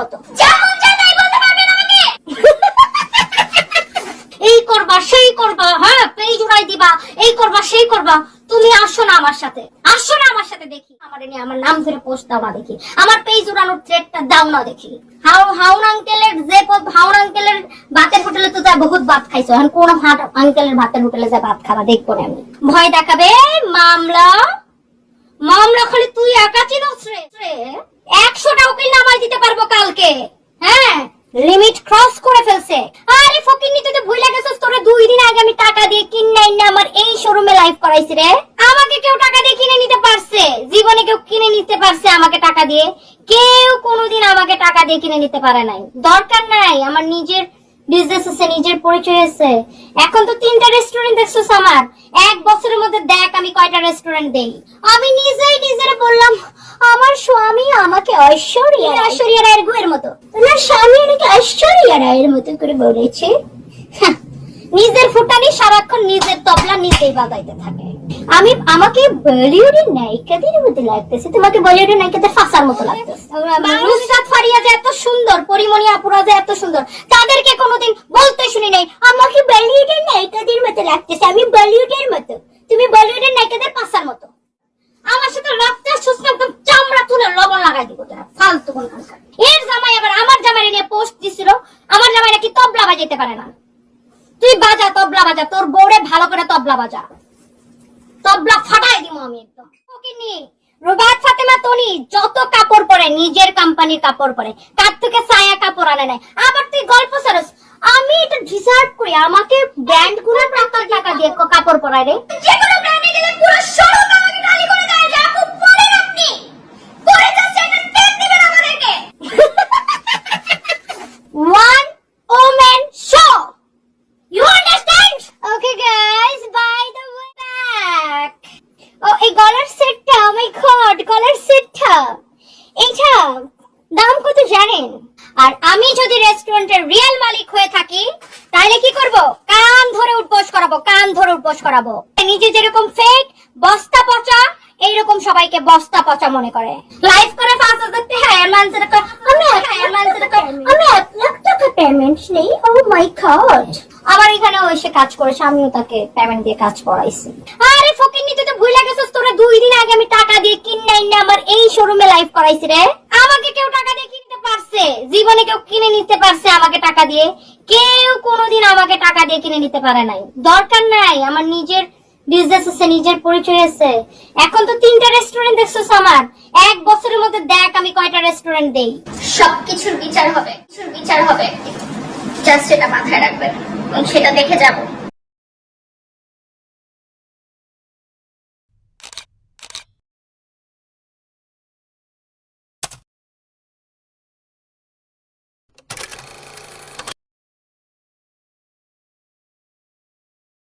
মতো। এই করবা, সেই করবা হ্যাঁ পেজ উড়াই দিবা, এই করবা, সেই করবা। তুমি আসো না আমার সাথে। আসো না আমার সাথে দেখি। আমার নিয়ে আমার নাম ধরে না দেখি। আমার থ্রেডটা দাও না দেখি। হাউ, হাউন আঙ্কেলের যে হাউন আঙ্কেলের ভাতের হোটেলে তো যা বহুত ভাত খাইছো। এখন কোন হাট আঙ্কেলের ভাতের হোটেলে যা ভাত খাবা, দেখব না আমি। ভয় দেখাবে মামলা মামলা খালি তুই একা চিনস রে। একশোটা উকিল নামাই দিতে পারব কালকে। হ্যাঁ? লিমিট ক্রস করে ফেলছে। আরে ফকির তুই তো ভুলে গেছিস, তোরে দুই দিন আগে আমি টাকা দিয়ে কিনাই না আমার এই শোরুমে লাইভ করাইছি রে। আমাকে কেউ টাকা দিয়ে কিনে নিতে পারছে। জীবনে কেউ কিনে নিতে পারছে আমাকে টাকা দিয়ে। কেউ কোনোদিন আমাকে টাকা দিয়ে কিনে নিতে পারে নাই। দরকার নাই, আমার নিজের বিজনেস আছে, নিজের পরিচয় আছে। এখন তো তিনটা রেস্টুরেন্ট দেখছিস আমার। এক বছরের মধ্যে দেখ কয়টা রেস্টুরেন্ট দেই? আমি নিজেই নিজের বললাম আমার স্বামী আমাকে ঐশ্বরিয়া ঐশ্বরিয়া রায়ের গুয়ের মতো। না স্বামী আমাকে ঐশ্বরিয়া রায়ের মতো করে বলেছে? হ্যাঁ, নিজের ফুটানি সারাক্ষণ নিজের তবলা নিজেই বাজাইতে থাকে। আমি আমাকে বলিউডের নায়িকাদের মতো লাগতেছে। তোমাকে বলিউডের নায়িকাদের ফাঁসার মতো লাগতেছে। নুসরাত ফারিয়া যে এত সুন্দর পরিমণি আপুরা যে এত সুন্দর তাদেরকে কোনোদিন বলতে শুনি নাই। আমাকে বলিউডের নায়িকাদের মতো লাগতেছে। আমি বলিউডের মতো। তুমি বলিউডের নায়িকাদের পাশার মতো। আমার সাথে রাখতে সুস্থ একদম চামড়া তুলে লবণ লাগাই দিব তোরা, ফালতু কোন এর জামাই আবার আমার জামাই নিয়ে পোস্ট দিছিল। আমার জামাই নাকি তবলা বাজাইতে পারে না। তুই বাজা, তবলা বাজা, তোর বউরে ভালো করে তবলা বাজা। তবলা ফাটাই দিব আমি একদম। ওকিনি রুবাত ফাতেমা তনি যত কাপড় পরে, নিজের কোম্পানির কাপড় পরে কার থেকে সায়া কাপড় আনে নাই। আবার তুই গল্প সারস, আমি এটা ডিজার্ভ করি। আমাকে ব্র্যান্ডগুলো টাকা দিয়ে কাপড় পরায় রে। রিয়েল মালিক হয়ে থাকি তাহলে কি করব? কান ধরে উঠবোস করাবো, কান ধরে উঠবোস করাবো। নিজে যেরকম ফেক বস্তা পচা, এইরকম সবাইকে বস্তা পচা মনে করে। লাইভ করে পাঁচ হাজার টাকা এয়ারলাইন্সের আমি এক এয়ারলাইন্সের আমি এক লাখ টাকা পেমেন্ট নেই, ও মাই গড আমার এখানে এসে কাজ করেছে, আমিও তাকে পেমেন্ট দিয়ে কাজ করাইছি। আরে ফকিন্নি, তুই তো ভুলে গেছিস, তোরা দুই দিন আগে আমি টাকা দিয়ে কিনাই না আমার এই শোরুমে লাইভ করাইছি রে। আমাকে কেউ টাকা দিয়ে পারছে? জীবনে কেউ কিনে নিতে পারছে আমাকে টাকা দিয়ে। কেউ কোনোদিন আমাকে টাকা দিয়ে কিনে নিতে পারে নাই। দরকার নাই, আমার নিজের বিজনেস আছে, নিজের পরিচয় আছে। এখন তো তিনটা রেস্টুরেন্ট দেখছ আমার। এক বছরের মধ্যে দেখ আমি কয়টা রেস্টুরেন্ট দেই। সবকিছুর বিচার হবে কিছুর বিচার হবে। জাস্ট এটা মাথায় রাখবেন। সেটা দেখে যাব।